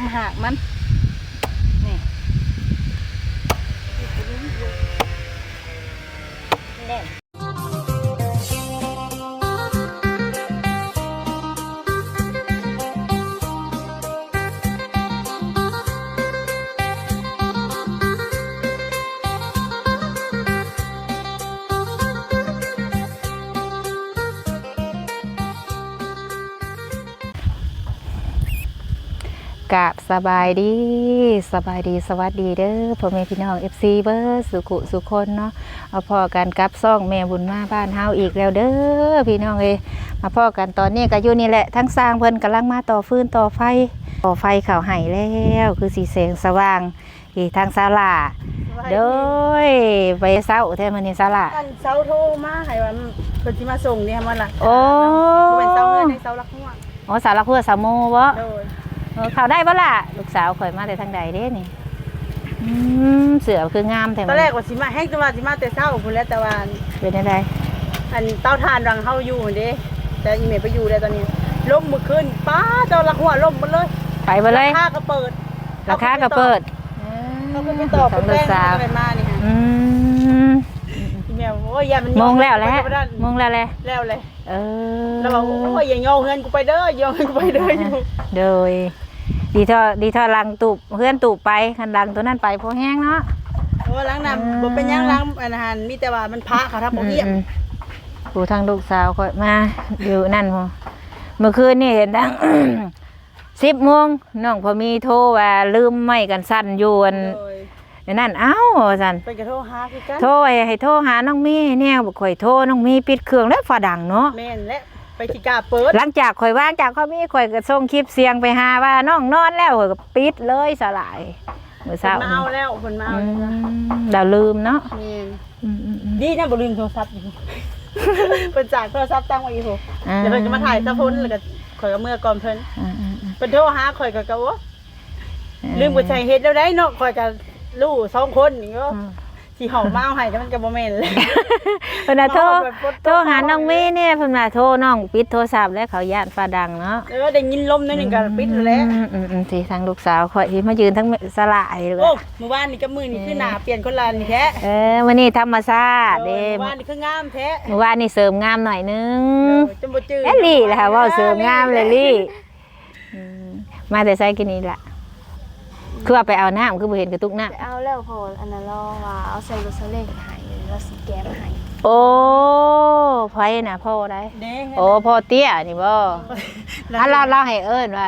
มหากมัน กราบสบายดีสบายดีสวัสดีเด้อพ่อแม่พี่น้อง FC เบอร์สุขุสุคนเนาะเอาพอกันกับซ่องแม่บุญมาบ้านเฮาอีกแล้วเด้อพี่น้องเอ้ยมาพอกันตอนนี้ก็อยู่นี่แหละทั้งสร้างเพิ่นกำลังมาต่อฟืนต่อไฟต่อไฟเข้าให้แล้วคือสีแสงสว่างอีกทางศาลาเด้อยไปเศร้าแท้มื้อนี้ศาลาอันเสาโทรมาให้ว่าเพิ่นสิมาส่งเนี่ยมันล่ะโอ้บ่เป็นเสาเงินให้เสาลักหัวอ๋อสารพัดสามโมบ่โดย เออเขาได้ปะล่ะลูกสาวข่อยมาแต่ทางใดเด้นี่อืมเสือคืองามแต่ตอนแรกว่าสิมาแฮงจังว่าสิมาแต่เช้าพุ่นแหล้วแต่ว่าเป็นอะไรอันเตาถ่านรังเฮาอยู่หั่นเด้แต่อีเมลไปอยู่แล้วตอนนี้ล่มมื้อคืนป้าเจ้าลักหัวล่มหมดเลยไปบ่เลย ราคาก็เปิดราคาก็เปิดเขาก็ไปตอบของเพิ่นลูกแป้งสาวเขาก็ไปมานี่ฮะอืมอีเมลโอ้ยอย่ามันมงแล้วแหละไปบ่ได้มงแล้วแหละแล้วเลย เออแล้วบอกโอ้ยอย่างงอเงินกูไปเด้ออย่าเงินกูไปเด้ออยู่โดย ดีเท่าดีเท่าลังตูบเพื่อนตูบไปคันลังตัวนั้นไปพอแห้งเนาะเพราะว่าล้างน้ำบ่เป็นหยังล้างอาหารมีแต่ว่ามันพระเขาทำบ่เยี่ยมอืมผู้ทางลูกสาวข่อยมาอยู่นั่นพอเมื่อคืนนี่เห็นดัง สิบโมงน้องพอมีโทรว่าลืมไม่กันสั้นอยู่อันโดยอันนั่นเอ้าสัน เป็นกระโทรหาคือกันโทรให้ให้โทรหาน้องมีเนี่ยบอกข่อยโทรน้องมีปิดเครื่องแล้วฝาดังเนาะแม่นและ ไปสิกล้าเปิดหลังจากข่อยว่างจากข้อยมีข่อยก็ส่งคลิปเสียงไปหาว่าน้องนอนแล้วข่อยก็ปิดเลยสลายเมื่อเพิ่เช้านมาเอาแล้วเพิ่นมาเอาอืแล้วนะมเราลืมเนาะแม่นอืมอืมอืมดีนะบ่ลืมโทรศัพท์อยู่เพิ่นจ่ายโทรศัพท์ตั้งไว้อีกโหอ่าเดี๋ยวเพิ่นจะมาถ่ายซะพ้นแล้วก็ข่อยก็เมื่อก่อนเพิ่นอ่าอ่าอ่าเพิ่นโทรหาข่อยก็ก็ว่าลืมบ่ใช้เฮ็ดแล้วได้เนาะข่อยก็รู้สองคนนี่ก็ อืม สิเห่ามาเอาให้แต่มันก็บ่แม่นเลย เพิ่นน่ะโทรเอาแบบกดโทรหาน้องมีเนี่ยเพิ่นน่ะโทรน้องปิดโทรศัพท์แล้วเขาย่านฝาดังเนาะเออได้ยินลมหนิดนึงก็ปิดแล้วอืมอืมอืมสิทางลูกสาวข่อยที่มายืนทั้งสลายเลยโอ้เมื่อวานนี่กับมื้อนี่คือหน้าเปลี่ยนคนละนี่แท้เออวันนี้ธรรมชาติเอเด้อเมื่อวานนี่คืองามแท้เมื่อวานนี่เสริมงามหน่อยนึง เออจนบ่จืด เอลลี่แหละค่ะว่าเสริมงามเลยลี่อืมมาแต่ใส่กินนี่ละ คือว่าไปเอาน้ำคือบ่เห็นกระตุกน้เอาแล้วพออันนั้นเราว่าเอาใส่รถซาเล้งให้แล้วสีแก้มให้ำโอ้ไผน่ะพ่อได้ เด้ง โอ้พ่อเตี้ยนี่บ่อะเราเราให้เอิ้นว่า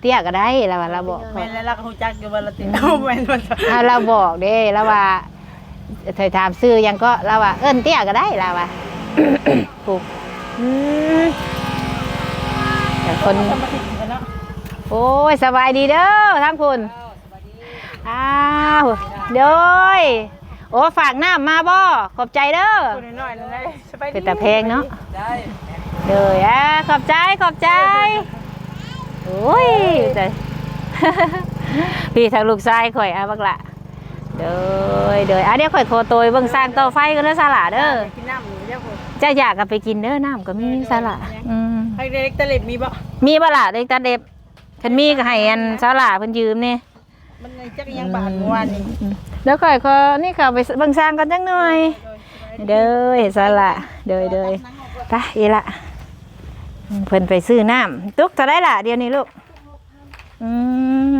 เตี้ยก็ได้แล้วว่าเราบอกแม่นแล้วเราก็ฮู้จักอยู่ว่าเราติดเอาแม่นว่าอะเราบอกเด้แล้วว่าเธอถามซื้อยังก็เราว่าเอิ้นเตี้ยก็ได้แล้วว่าถูกอืมแต่คน สมาธิกันเนาะโอ้ยสบายดีเด้อทั้งคุณอ้า วเดี๋ยวโอ้ฝากน้ำมาบ่ขอบใจเด้อคนน้อยๆนั่นแหละสบายดีเป็นแต่เพลงเนาะเด้ออะขอบใจขอบใจโอ้ยแต่พี่ทางลูกชายข่อยอะบักละเด้อเด้ออะเดี๋ยวข่อยโคโตยเบิ่งสร้างเตาไฟกันเด้อสละเด้อกินน้ำอยู่เจ้าคนจะอยากก็ไปกินเด้อน้ำก็มีสละอืมให้เด็กตะเล็บมีบ่มีบ่ล่ะเด็กตาเด็บคันมีก็ให้อันสละเพิ่นยืมนี่ มันในจักยังบาดเมื่อวานนี่เดี๋ยวข่อยขอนี่ค่ะไปเบิ่งสร้างกันจังหน่อย เด้อเห็นสละเด้อเด้อไปอีละเพิ่นไปซื้อน้ำตุกเท่าได้ล่ะเดี๋ยวนี้ลูกอื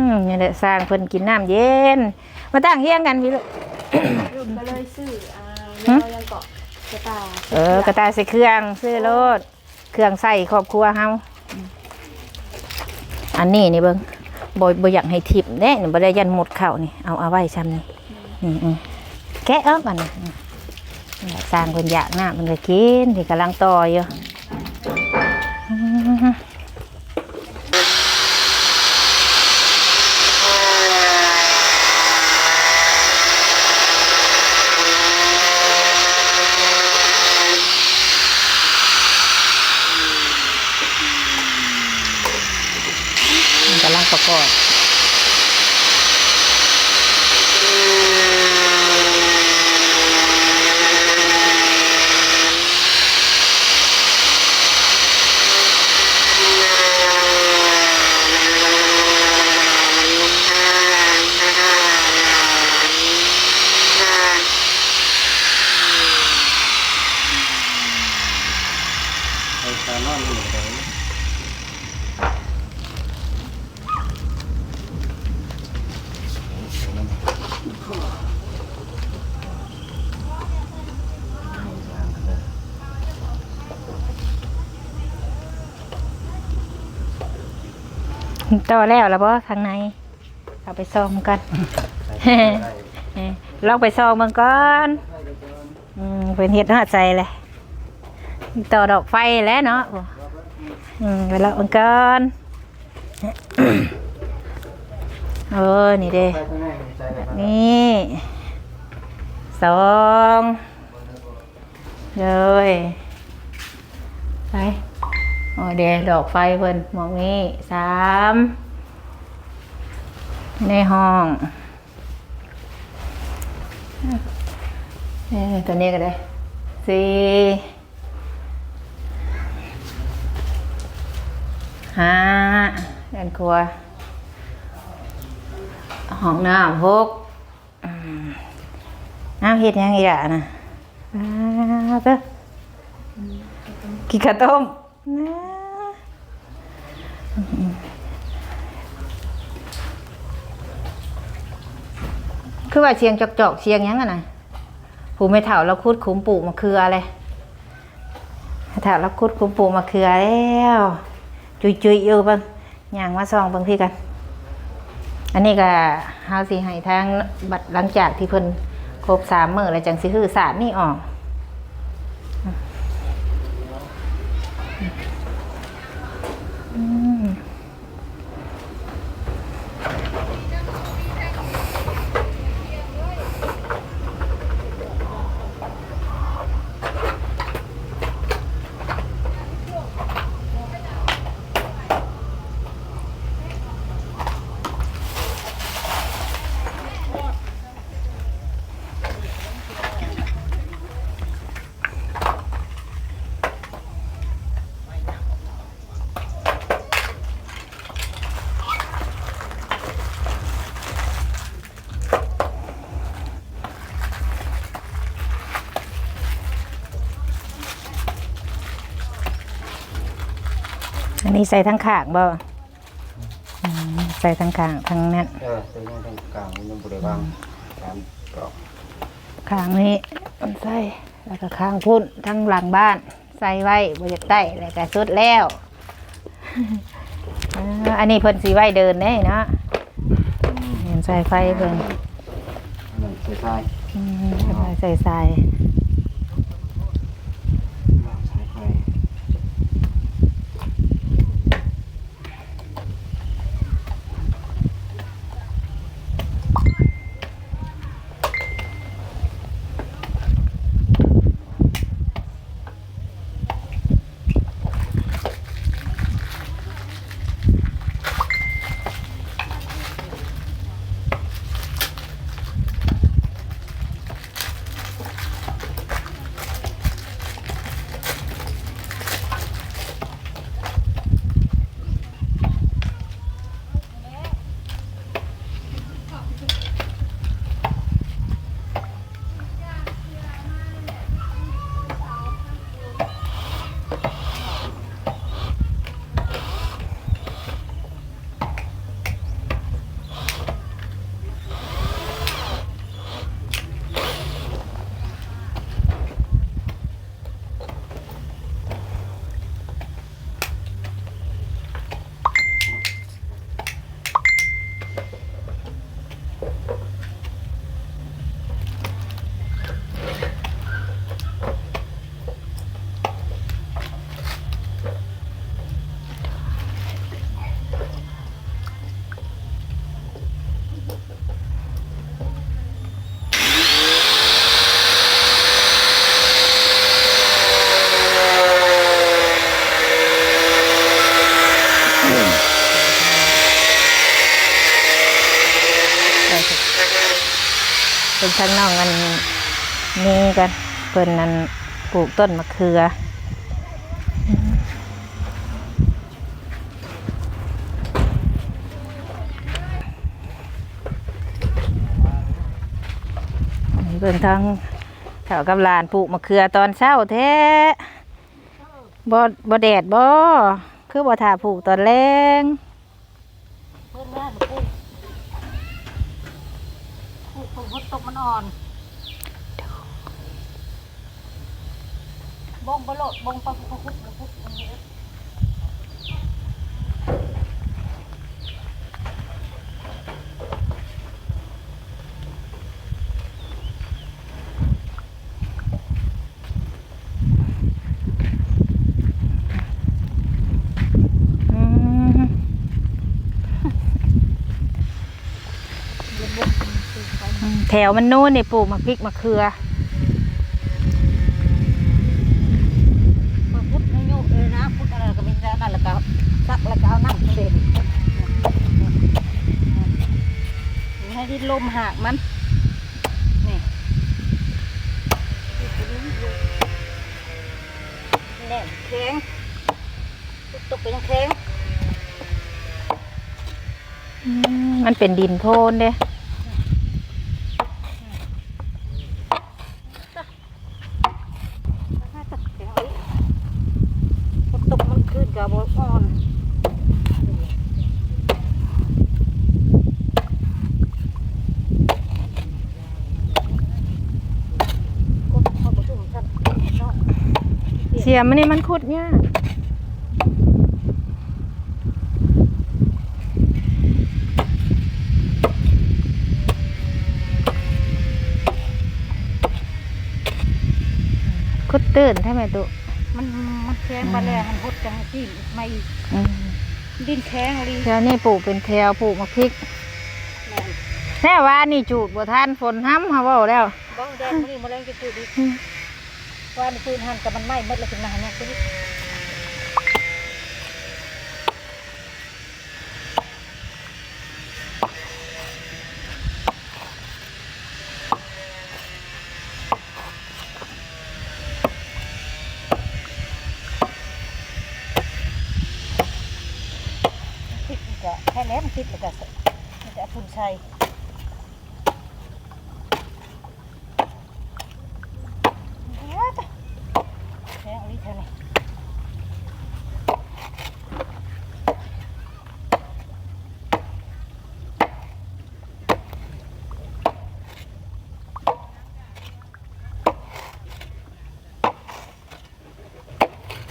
มนี่แหละสร้างเพิ่นกินน้ำเย็น มาตั้งเฮียงกันพี่ลูกรุ่นก็เลยซื้ออ่าหึเรายังเกาะกระตายเออกระตายใส่เครื่องซื้อรถเครื่องใส่ครอบครัวเฮาอันนี้นี่เบิ่ง บ่บ่อยากให้ทิพย์เด้นี่บ่ได้ยันหมดข้าวนี่เอาเอาไว้ซ้ำนี่นี่อืมแกะออกก่อนนี่นี่แหละสร้างเพิ่นอยากน้ำเพิ่นก็กินที่กำลังต่ออยู่ ต่อแล้วแล้วบ่ข้างในเอาไปซ่อมกันเอ้ยลองไปซ่อมเบิ่งก่อนอืมเป็นเฮ็ดหอดใจเลยต่อดอกไฟแล้วเนาะอืมไปลองเบิ่งก่อนเออนี่เด้นี่สองเลยไป โอเดดอกไฟเพิ่นมองนี้สามในห้องเอ้ยตัวนี้ก็ได้สี่ห้าเด้านครัวห้องน้ำหกน้ำเฮ็ดยังอีกอะนะอ้าเด้อกินข้าวต้ม นะคือว่าเชียงจอกๆเชียงยังอะนะผู้ไม่เฒ่าเราคุดขุมปลูกมะเขืออะไรเฒ่าเราคุดขุมปลูกมะเขือแล้วจุยๆอยู่บิ่งย่างมาส่องบิ่งพี่กัน อันนี้ก็เฮาสิให้ทางบัดหลังจากที่เพิ่นครบสามมื้อแล้วจังสิคือสารนี่ออก นนี้ใส่ทั้งข้างบ่อืมใส่ทั้งข้างทั้งนั้น เออใส่ยังตรงกลางมันยังบริวางตามกรอบข้างนี้มันใส่แล้วก็ข้างพุ่นทั้งหลังบ้าน ใส่ไว้บริใต้แล้วก็สุดแล้วอ่าอันนี้เพิ่นสีไว้เดินได้เนาะเห็นใส่ไฟเพิ่น หนึ่งใส่ทรายอืมใส่ใส่ ทั้งน้องกันนี่กันเพิ่นนั้นปลูกต้นมะเขือเพิ่นทั้งแถวกับลานปลูกมะเขือตอนเช้าแท้บ่บ่แดดบ่คือบ่ถ่าปลูกตอนแรง เพิ่นแม่บ่ปุ๊บปุ๊บปุ๊บฝน ตกมันอ่อนบงบ่โลดบงปะพุพุพุพุพุ แถวมันโน่นเนี่ยปลูกมะพริกมะเขือพุทธโยกเลยนะพุทธอะไรก็ไมีแต่นั่นแล้วก็ซักแล้วก็เอาน้ำเด่นให้ดินลมหักมันนี่แน่นแข็งตกไปยังแข็งมันเป็นดินโพนเด้ ถ้าตกแข็งเลยตกมันขึ้นกับบอ่อน ก็เขาบอกว่าฉันเนาะ เสี ยมมันนี่มันขุดยากขุดตื่นใช่ไหมตุมันมันแข็งมาแล้วมันหดจังที่ไม่อืมดินแข็งอะไรแถวนี้ปลูกเป็นแถวปลูกมะพริกแม่นแน่ว่านี่จูดบ่ทานฝนห้ำเขาเว้าแล้วบ้องแดงมันนี่มาแรงจะพูดดิ ว่าในปืนหันกับมันไหม้หมดเลยถึงมาเนี่ยคือติดก็แค่แล้วมันติดแล้วก็มันจะพุ่นใส่แค่นี้เท่านี้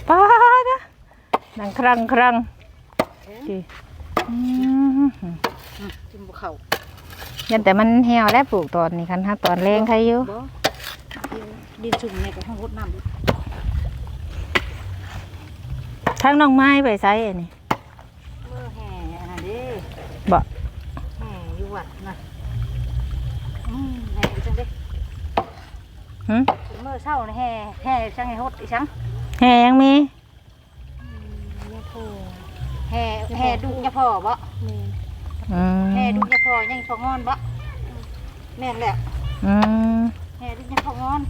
ป้าดะ นังครังครังจีอืมกินบุเขายันแต่มันเหี่ยวแล้วปลูกตอนนี้คันถ้าตอนแรงใครอยู่บ่ดินชุ่มเนี่ยก็ห้องรดน้ำทั้งน้องไม้ไปไซอันนี้เมื่อแห่อันนั้นดิบ่แห่อยู่วัดนะอืมแห่จังดิหึเมื่อเช้านี่แห่แห่จังไงฮดอีชังแห่ยังมีเนี่ย โพแห่แห่ดุเนี่ยพ่อบ่อืมแห่ดุเนี่ยพ่อยังพองอนบ่แม่นแหละอืมแห่ดุเนี่ยพองอน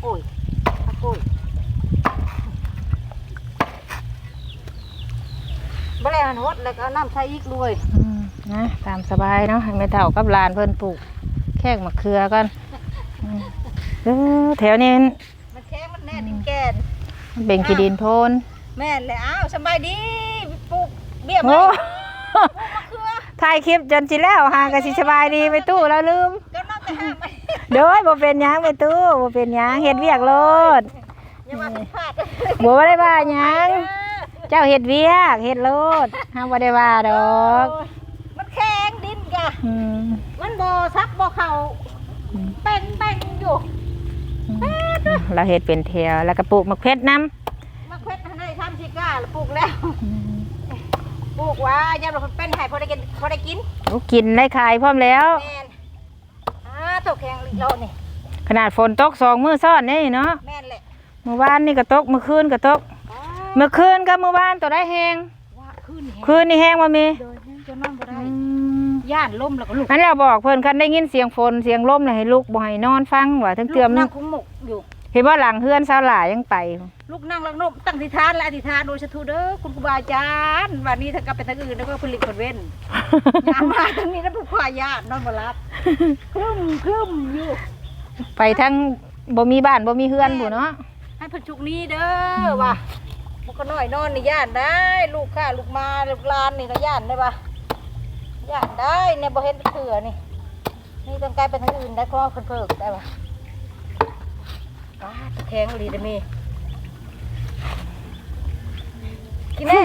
โอ้ยอะโอ้ยบ่แล้วหันฮดแล้วก็เอาน้ำใส่อีกด้วย อืมนะตามสบายเนาะให้แม่เฒ่ากับหลานเพิ่นปลูกแค่มะเขือกันอืม เออแถวนี้มันแข็งมันแน่นดินแกนมันเป็นขี้ดินโพนแม่นเลยอ้าวสบายดีปลูกเบี้ยโอ้ไม้มะเขือถ่ายคลิปจนสิแล้วหากะสิสบายดีไปตู้แล้วลืมก็น่าจะห้ามไหมโดยบ่เป็นหยังไปตู้บ่เป็นหยังเฮ็ดเวียกโลดอย่ามาผิดพลาดบ่ได้ว่าหยังเจ้าเฮ็ดเวียกเฮ็ดโลดห้ามบ่ได้ว่าดอกโอ้ยมันแข็งดินกะอืมมันบ่ซับบ่เข่าเป่งเป่งอยู่ เราเฮ็ดเป็นแถวแล้วก็ปลูกมะเขือน้ำมะเขือให้ทำชิก้าแล้วปลูกแล้วปลูกว่าอย่าเราเป็นให้พอได้กินพอได้กินโอ้กินได้ขายพร้อมแล้ว แม่นอ่าตกแข็งอีกแล้วนี่ขนาดฝนตกสองมื้อซ้อนนี่เนาะแม่นแหละเมื่อวานนี่ก็ตกเมื่อคืนก็ตกอ๋อเมื่อคืนกับเมื่อวานตัวได้แฮงว่าขึ้นแฮงคืนนี่แฮงบ่มีโดยจนนอนบ่ได้อืมย่านล่มแล้วก็ลุกอันแล้วบอกเพิ่นคันได้ยินเสียงฝนเสียงลมน่ะให้ลุกบ่ให้นอนฟังว่าถึงเตือม ลูกนั่งคงหมกอยู่ เห็นว่าหลังเฮือนสาวหลายยังไป ลูกนั่งแล้วนมตั้งอธิษฐานและอธิษฐานโดยสธุเด้อคุณครูบาอาจารย์วันนี้ถ้ากลับไปทางอื่นแล้วก็ผลิตผลเว้นยามมาทางนี้แล้วผู้ขวายญาตินอนบ่รับครึ้มครึ้มอยู่ ไปทั้งบ่มีบ้านบ่มีเฮือนผู้เนาะให้เพันจุกนี้เด้อว่ะพวกก็น้อยนอนนี่ย่านได้ ลูกข้าลูกมาลูกหลานนี่ก็ย่านได้ปะย่านได้เนี่ยบ่เห็นเถื่อนี่นี่ต้องกลายไปทางอื่นได้เพราะว่าเพิ่นเพิกได้ปะป้าตะ แคงอีหลีเด้อมีกินแน่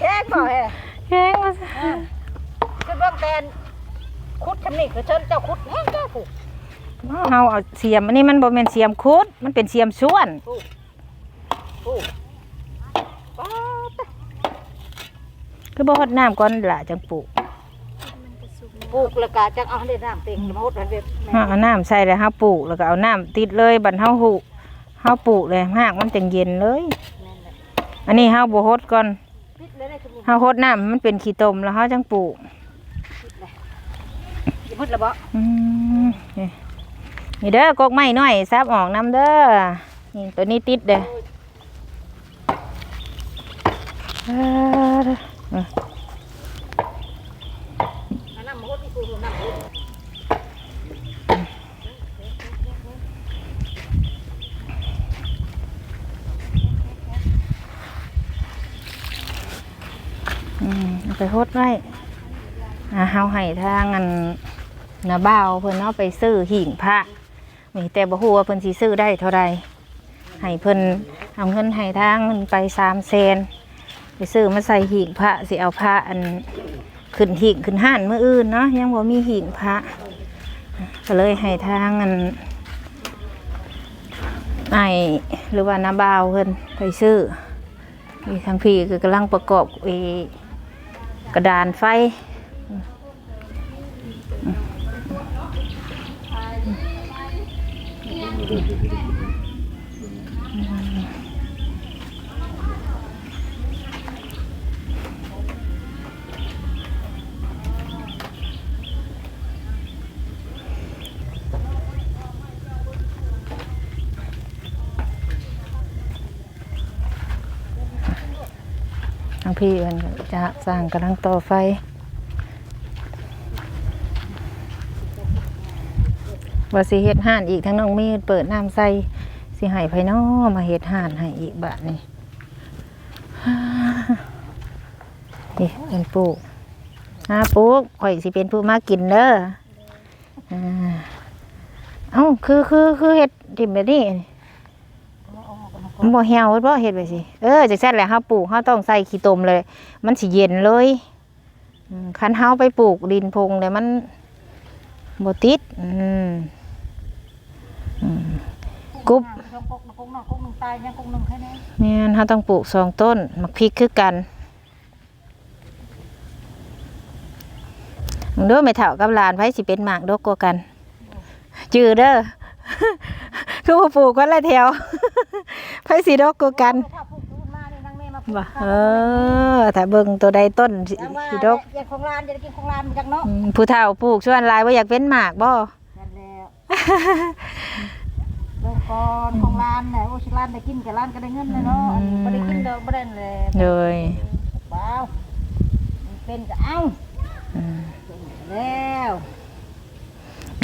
แคงบ่แฮะแห้งว่าซะคือเบื้องแตนคุดทำนี่คือเชิญเจ้าคุดแห้งเจ้าผูกเฮาเอาเสียมอันนี้มันบ่แม่นเสียมคุด มันเป็นเสียมส่วนผูกผูกป้าดคือบ่ฮดน้ำก่อนล่ะจังปลูกมันจะสุก ปลูกแล้วก็จังเอาได้น้ำเต็งมาหดมันเว็บเฮาเอาน้ำใส่แล้วเฮาปลูกแล้วก็เอาน้ำติดเลยบัดเฮาหุเฮาปลูกเลยหากมันจังเย็นเลยนั่นแหละอันนี้เฮาบ่ฮดก่อนปิดเลยได้ทุกคนเฮาฮดน้ำมันเป็นขี้ตมแล้วเฮาจังปลูกอย่าพูดละบ่อืมนี่นี่เด้อกกไม้น้อยซับออกน้ำเด้อนี่ตัวนี้ติดเด้อเออเอออันน้ำมาหดที่กูน้ำหด อืมเอา ไปฮดไว้อ่าเฮาให้ทางอันนาบ่าวเพิ่นเอาไปซื้อหิ่งพระนี่แต่บ่ฮู้ว่าเพิ่นสิซื้อได้เท่าใดให้เพิ่นเอาเงินให้ทางเงินไป3แสนไปซื้อมาใส่หิ่งพระสิเอาพระอันขึ้นหิ่งขึ้นห้านเมื้ออื่นเนาะยังบ่มีหิ่งพระก็เลยให้ทางอันไอ้หรือว่านาบ่าวเพิ่นไปซื้อทางพี่คือกำลังประกอบไอ้ กระดานไฟางพี่มันจะสร้างกำลังต่อไฟว่าสิเฮ็ดห่านอีกทั้งน้องมีเปิดน้ำใส่สิให้ไผน้อมาเฮ็ดห่านให้อีกบาทนี่นี่เป็นปลูกอาปลูกข่อยสิเป็นผู้มากินเด้อะเอ้าคือคือคือเฮ็ดทิมแบบนี้ บ่เหี่ยวเบิดบ่เฮ็ดไปสิ เออจังซั่นแหละเฮาปลูกเฮาต้องใส่ขี้ตมเลย มันสิเย็นเลยอืมคันเฮาไปปลูกดินพงเนี่ยมันบ่ติดอืมอืมกุ๊บน้องกกน้องกกน้องกกน้องตายยังกกน้องแค่นี้แม่นเฮาต้องปลูกสองต้นมักพริกคือกันมึงเด้อแม่เฒ่ากับหลานไผสิเป็นหมากดกกว่ากัน จือเด้อ คือว่าปลูกกันละแถวไผสิดกกว่ากันถ้าปลูกขึ้นมานี่นางแม่มาปลูกบ่เออ ถ้าเบิ่งตัวใดต้นสิจังว่าสิดกอยากของร้านจะได้กินของร้านมันจังเนาะอืมผู้เฒ่าปลูกชวนหลายว่าอยากเป็นหมากบ่นั่นแหละเริ่มก่อนของร้านเนี่ยโอ้ชิร้านได้กินกับร้านก็ได้เงินเลยเนาะอันนี้บ่ได้กินดอกบ่ได้เลยเลยเปล่ามันเป็นก็เอาอืมแล้ว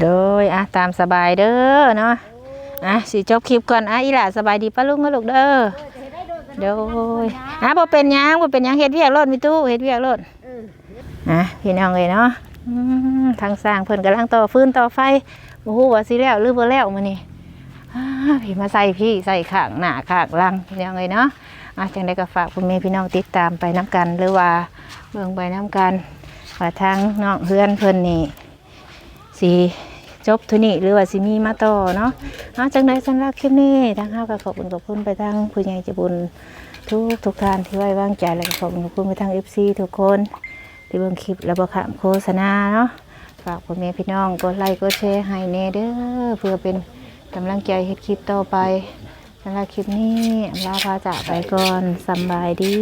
โดยอะตามสบายเด้อเนาะอะสิจบคลิปก่อนอะอีหล่าสบายดีป้าลุงนะลูกเด้อโดยอะบ่เป็นหยังบ่เป็นหยังเฮ็ดเวียกรถมีตู้เฮ็ดเวียกรถอะพี่น้องเอ้ยเนาะทางสร้างเพิ่นกำลังต่อฟื้นต่อไฟบ่ฮู้ว่าสิแล้วหรือบ่แล้วมื้อนี้อ่าพี่มาใส่พี่ใส่ข้างหน้าข้างหลังพี่น้องเอ้ยเนาะอะจังได๋ก็ฝากพ่อแม่พี่น้องติดตามไปนํกัน หรือว่าเบิ่งไปนํกันว่าทางน้องเฮือนเพิ่นนี่ สีจบทุนี้หรือว่าสิมีมาต่อเนาะเอาจังไดสำหรับคลิปนี้ทางเฮาก็ขอบคุณขอบคุณไปทางผู้ใหญ่ใจบุญทุกทุกท่านที่ไว้วางใจแล้วก็ขอบคุณขอบคุณไปทาง FC ทุกคนที่เบิ่งคลิปแล้วบ่ขามโฆษณาเนาะฝากพ่อแม่พี่น้องกดไลค์กดแชร์ให้แน่เด้อเพื่อเป็นกำลังใจเฮ็ดคลิปต่อไปสำหรับคลิปนี้ลาพาจากไปก่อนสบายดี